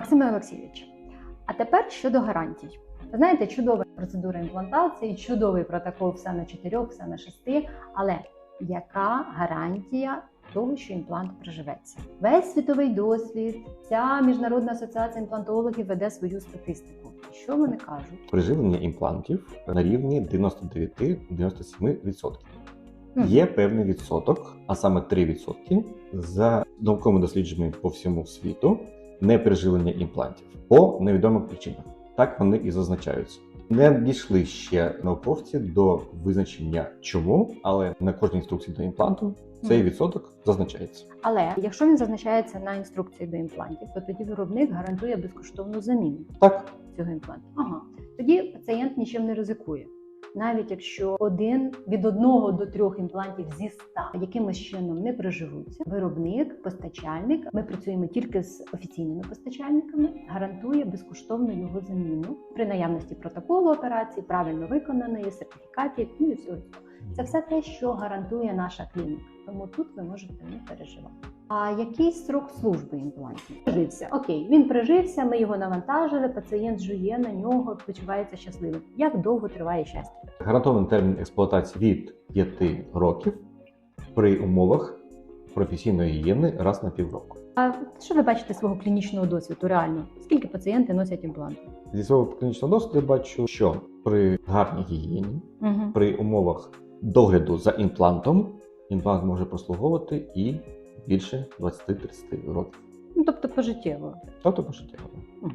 Максиме Олексійович, а тепер щодо гарантій. Ви знаєте, чудова процедура імплантації, чудовий протокол все на чотирьох, все на шести. Але яка гарантія того, що імплант приживеться? Весь світовий досвід, вся міжнародна асоціація імплантологів веде свою статистику. Що вони кажуть? Приживлення імплантів на рівні 99-97%. Мгм. Є певний відсоток, а саме 3% за науковими дослідженнями по всьому світу неприживлення імплантів по невідомих причинах. Так вони і зазначаються. Не дійшли ще науковці до визначення чому, але на кожній інструкції до імпланту цей відсоток зазначається. Але якщо він зазначається на інструкції до імплантів, то тоді виробник гарантує безкоштовну заміну Так, цього імпланту. Ага, тоді пацієнт нічим не ризикує. Навіть якщо один від одного до трьох імплантів зі ста якимось чином не приживуться, виробник, постачальник, ми працюємо тільки з офіційними постачальниками, гарантує безкоштовну його заміну при наявності протоколу операції, правильно виконаної, сертифікатів, ну і всього цього. Це все те, що гарантує наша клініка. Тому тут ви можете не переживати. А який срок служби імплантів? Прижився. Окей, він прижився, ми його навантажили, пацієнт жує на нього, почувається щасливим. Як довго триває щастя? гарантований термін експлуатації від 5 років при умовах професійної гігієни раз на півроку. А що ви бачите свого клінічного досвіду? Реально, скільки пацієнти носять імпланти? Зі свого клінічного досвіду я бачу, що при гарній гігієні, Угу. при умовах догляду за імплантом, імплант може прослуговувати і більше 20-30 років. Ну тобто пожиттєво. Тобто пожиттєво. Угу.